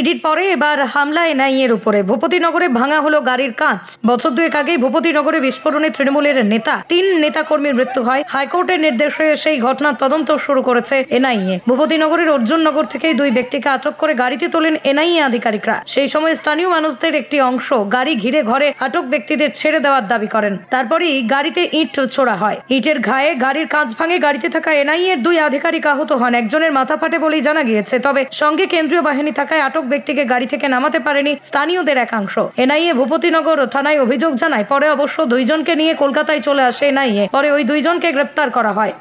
ইডির পরে এবার হামলা এনআইএর উপরে। ভূপতিনগরে ভাঙা হলো গাড়ির কাঁচ। বছর দুয়েক আগে ভূপতিনগরে বিস্ফোরণে তৃণমূলের নেতা, তিন নেতাকর্মীর মৃত্যু হয়। হাইকোর্টের নির্দেশে সেই ঘটনার তদন্ত শুরু করেছে এনআইএ। ভূপতিনগরের অর্জুননগর থেকেই দুই ব্যক্তিকে আটক করে গাড়িতে তোলেন এনআইএ আধিকারিকরা। সেই সময় স্থানীয় মানুষদের একটি অংশ গাড়ি ঘিরে ঘরে আটক ব্যক্তিদের ছেড়ে দেওয়ার দাবি করেন। তারপরেই গাড়িতে ইট ছোড়া হয়। ইটের ঘায়ে গাড়ির কাঁচ ভাঙে গাড়িতে থাকা এনআইএ এর দুই আধিকারিক আহত হন। একজনের মাথা ফাটে বলেই জানা গিয়েছে। তবে সঙ্গে কেন্দ্রীয় বাহিনী থাকায় আটক ব্যক্তিকে গাড়ি থেকে নামাতে পারেনি স্থানীয়দের একাংশ। এনআইএ ভূপতিনগর থানায় অভিযোগ জানায়, পরে অবশ্য দুইজনকে নিয়ে কলকাতায় চলে আসে এনআইএ। পরে ওই দুইজনকে গ্রেপ্তার করা হয়।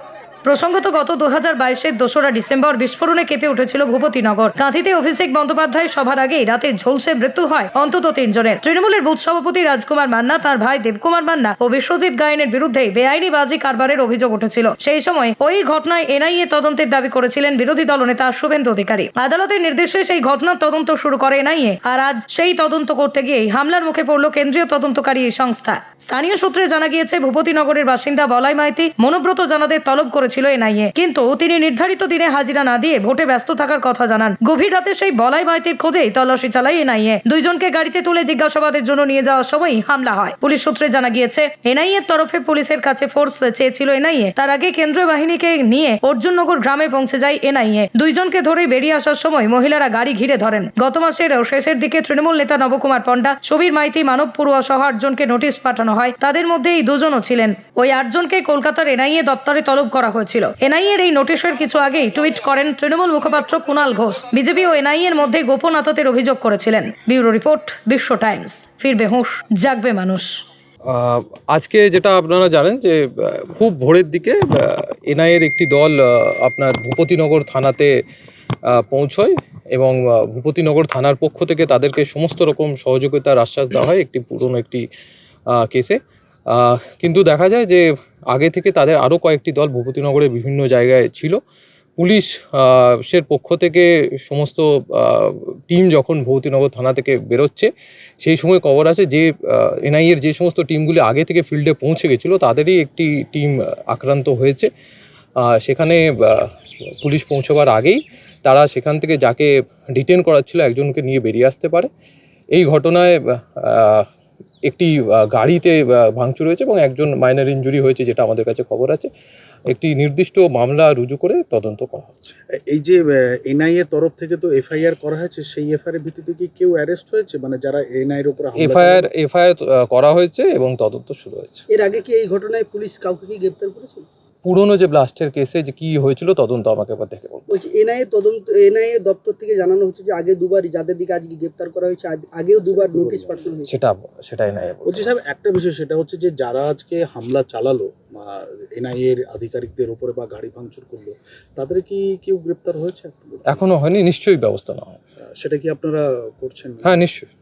প্রসঙ্গত গত দু হাজার বাইশের দোসরা ডিসেম্বর বিস্ফোরণে কেঁপে উঠেছিল ভূপতিনগর গাঁথিতে অভিষেক বন্দ্যোপাধ্যায় সভার আগেই রাতে ঝলসে মৃত্যু হয় অন্তত তিনজনের। তৃণমূলের বুথ সভাপতি রাজকুমার মান্না, তার ভাই দেবকুমার মান্না ও বিশ্বজিৎ গায়নের বিরুদ্ধে বেআইনি বাজি কারবারের অভিযোগ উঠেছিল। সেই সময় ওই ঘটনায় এনআইএ তদন্তের দাবি করেছিলেন বিরোধী দলনেতা শুভেন্দু অধিকারী। আদালতের নির্দেশে সেই ঘটনার তদন্ত শুরু করে এনআইএ আর আজ সেই তদন্ত করতে গিয়েই হামলার মুখে পড়ল কেন্দ্রীয় তদন্তকারী এই সংস্থা। স্থানীয় সূত্রে জানা গিয়েছে ভূপতিনগরের বাসিন্দা বলাই মাইতি মনোব্রত জানাদের তলব করেছিল এনআইএ। কিন্তু তিনি নির্ধারিত দিনে হাজিরা না দিয়ে ভোটে ব্যস্ত থাকার কথা জানান। গভীর রাতে সেই বলাই মাইতির খোঁজেই তল্লাশি চালায় এনআইএ। দুইজনকে গাড়িতে তুলে জিজ্ঞাসাবাদের জন্য নিয়ে যাওয়ার সময়ই হামলা হয়। পুলিশ সূত্রে জানা গিয়েছে, এনআইএ তরফে পুলিশের কাছে ফোর্স চেয়েছিল এনআইএ। তার আগে কেন্দ্রীয় বাহিনীকে নিয়ে অর্জুননগর গ্রামে পৌঁছে যায় এনআইএ। দুইজনকে ধরে বেরিয়ে আসার সময় মহিলারা গাড়ি ঘিরে ধরেন। গত মাসের শেষের দিকে তৃণমূল নেতা নবকুমার পণ্ডা সুবীর মাইতি মানব পড়ুয়া সহ আটজনকে নোটিশ পাঠানো হয়। তাদের মধ্যে এই দুজনও ছিলেন। ওই আটজনকে কলকাতার এনআইএ দপ্তরে তলব করা হয়েছিল এনআইএ এর এই নোটিশের কিছু আগেই টুইট করেন তৃণমূল মুখপাত্র কুণাল ঘোষ। বিজেপি ও এনআইএ এর মধ্যে গোপন আততের অভিযোগ করেছিলেন। Bureau report, Biswa Times. ফিরবে হুঁশ, জাগবে মানুষ। আজকে যেটা আপনারা জানেন যে খুব ভোরের দিকে এনআইএর একটি দল আপনার ভূপতিনগর থানাতে পৌঁছয় এবং ভূপতিনগর থানার পক্ষ থেকে তাদেরকে সমস্ত রকম সহযোগিতার আশ্বাস দেওয়া হয় একটি পুরনো একটি কেসে। কিন্তু দেখা যায় যে আগে থেকে তাদের আরও কয়েকটি দল ভূপতিনগরের বিভিন্ন জায়গায় ছিল। পুলিশ সের পক্ষ থেকে সমস্ত টিম যখন ভূপতিনগর থানা থেকে বেরোচ্ছে, সেই সময় খবর আছে যে এনআইএর যে সমস্ত টিমগুলি আগে থেকে ফিল্ডে পৌঁছে গেছিল, তাদেরই একটি টিম আক্রান্ত হয়েছে। সেখানে পুলিশ পৌঁছবার আগেই তারা সেখান থেকে যাকে ডিটেন করাচ্ছিল, একজনকে নিয়ে বেরিয়ে আসতে পারে। এই ঘটনায় একটি গাড়িতে ভাঙচুর হয়েছে এবং একজন মাইনার ইঞ্জুরি হয়েছে যেটা আমাদের কাছে খবর আছে। একটি নির্দিষ্ট মামলা রুজু করে তদন্ত করা হচ্ছে। এই যে এনআইএ তরফ থেকে তো এফআইআর করা হয়েছে সেই এফআইআর ভিত্তিতে কি কেউ অ্যারেস্ট হয়েছে? মানে যারা এনআই এর উপর এফআইআর এফআইআর করা হয়েছে এবং তদন্ত শুরু হয়েছে। এর আগে কি এই ঘটনায় পুলিশ কাউকে কি গ্রেপ্তার করেছে পুরনো যে ব্লাস্টের কেসে যে কি হয়েছিল তদন্ত আমাকে এবার দেখে বলব বলছি এনআইএ তদন্ত এনআইএ দপ্তর থেকে জানানো হচ্ছে যে আগে দুবার যাদের দিকে আজকে গ্রেপ্তার করা হয়েছে আগ- আগেও দুবার নোটিশ পাঠানো হয়েছে। সেটা সেটাই নাই বলছি। সাহেব একটা বিষয় সেটা হচ্ছে যে যারা আজকে হামলা চালালো এনআই এর আধিকারিকদের উপরে বা গাড়ি ভাঙচুর করল তাদের কি কেউ গ্রেপ্তার হয়েছে? এখনও হয়নি নিশ্চয়ই ব্যবস্থা নেওয়া হয় সেটা কি আপনারা করছেন? হ্যাঁ নিশ্চয়ই।